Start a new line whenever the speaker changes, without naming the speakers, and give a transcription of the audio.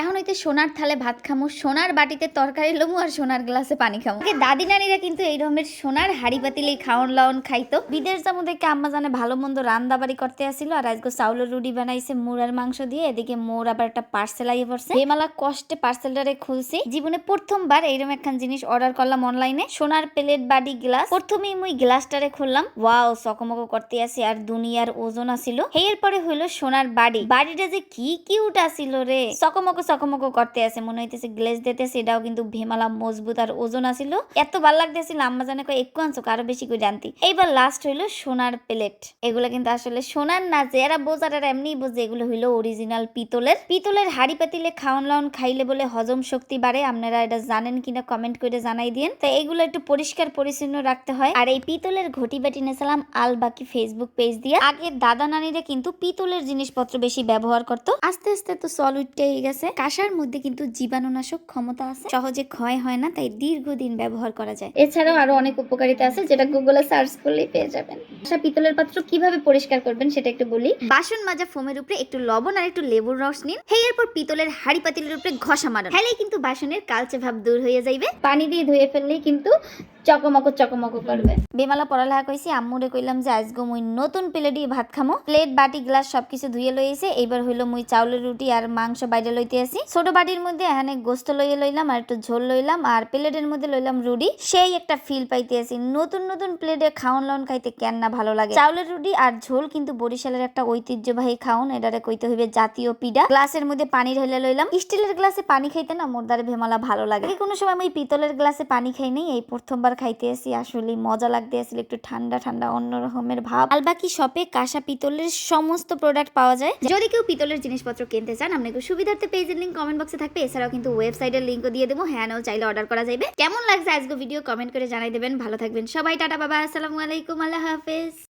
এখন হইতে সোনার থালে ভাত খামো, সোনার বাটিতে তরকারি লমু আর সোনার গ্লাসে পানি খামো। দাদি নানিরা কিন্তু এই রকমের সোনার হাড়ি পাতিলেই খাওয়ন লাওন খাইতো। বিদেশ যাব দেখে আম্মা জানে ভালো মন্দ রান্না বাড়ি করতে আসিল আর আজকে চাউলের রুটি বানাইছে মুড়ার মাংস দিয়ে। এদিকে মোর আবার একটা পার্সেল আইয়ে পড়ছে। বেমালা কষ্টে পার্সেলটারে খুলছি। জীবনে প্রথমবার এইরকম একখান জিনিস অর্ডার করলাম অনলাইনে সোনার প্লেট বাড়ি গ্লাস প্রথমেই মুই গ্লাসটারে খুললাম। ওয়াও চকমকো করতে আসি আর দুনিয়ার ওজন আসিল। এরপরে হইল সোনার বাড়ি। বাড়িটা যে কি কিউট আসিল রে। চকমকো চকমকো করতে আছে, মনে হইতেছে গ্লেজ দিতেছে, এটাও কিন্তু ভেমালা মজবুত আর ওজন আসিল এত ভালো লাগতেছিল, আম্মা জানে কয়, একটু আনছো আরও বেশি করে জানতি এইবার লাস্ট হইল সোনার প্লেট এগুলো কিন্তু আসলে সোনার না যে এরা বোঝার আর এমনি বোঝে, এগুলো হইল অরিজিনাল পিতলের। পিতলের হাড়ি পাতিলে খাওয়ান লাওন খাইলে বলে হজম শক্তি বাড়ে, আপনারা এটা জানেন কিনা কমেন্ট করে জানাই দিন তো এগুলো একটু পরিষ্কার পরিচ্ছন্ন রাখতে হয়। আর এই পিতলের ঘটি বাটি নেছিলাম আল বাকি ফেসবুক পেজ দিয়ে। আগে দাদা নানিরা কিন্তু পিতলের জিনিসপত্র বেশি ব্যবহার করতো। আস্তে আস্তে তো সল উঠতে গেছে। কাঁসার মধ্যে কিন্তু জীবাণুনাশক ক্ষমতা আছে। সহজে ক্ষয় হয় না তাই দীর্ঘদিন ব্যবহার করা যায়। এছাড়াও আরও অনেক উপকারিতা আছে যেটা গুগলে সার্চ করলেই পেয়ে যাবেন। আচ্ছা পিতলের পাত্র কীভাবে পরিষ্কার করবেন সেটা একটু বলি। বাসন মাজা ফোমের উপরে একটু লবণ আর একটু লেবুর রস নিন। হেই এরপর পিতলের হাড়ি পাতিলের উপরে ঘষা মারুন। হেলেই কিন্তু বাসনের কালচে ভাব দূর হয়ে যাইবে। পানি দিয়ে ধুয়ে ফেললেই কিন্তু চকমকো চকমকো করবে। বেমালা পড়ালেখা কইছি, আম্মুরে কইলাম যে আজকে মুই নতুন প্লেটই ভাত খামো। প্লেট, বাটি, গ্লাস সবকিছু ধুয়ে লইছে এইবার হইল মুই চাউলের রুটি আর মাংস বাইরে লইতে আসি। ছোট বাটির মধ্যে এখানে গোস্ত লইয়ে লইলাম আর একটু ঝোল লইলাম আর প্লেটের মধ্যে লইলাম রুটি। সেই একটা ফিল পাইতে আসি। নতুন নতুন প্লেটে খাওন লাউন খাইতে কেন না ভালো লাগে। চাউলের রুটি আর ঝোল কিন্তু বরিশালের একটা ঐতিহ্যবাহী খাওন। এটারে কইতে হইবে জাতীয় পিডা গ্লাসের মধ্যে পানি ঢেলে লইলাম। স্টিলের গ্লাসে পানি খাইতে না মোর দ্বারে ভেমালা ভালো লাগে। কোনো সময় আমি পিতলের গ্লাসে পানি খাই নাই, এই প্রথমবার খাইতে এসি আসলে মজা লাগতে আসলে, একটু ঠান্ডা ঠান্ডা অন্য রকমের ভাব আলবাকি শপে কাঁসা পিতলের সমস্ত প্রোডাক্ট পাওয়া যায়। যদি কেউ পিতলের জিনিসপত্র কিনতে চান, আপনাকে সুবিধার্থে পেজের লিঙ্ক কমেন্ট বক্সে থাকবে। এছাড়াও কিন্তু ওয়েবসাইটের লিঙ্কও দিয়ে দেবো। হ্যাঁ চাইলে অর্ডার করা যাবে কেমন লাগছে আজকে ভিডিও কমেন্ট করে জানাই দেবেন। ভালো থাকবেন সবাই, টাটা, বাবা। আসসালামু আলাইকুম, আল্লাহ হাফেজ।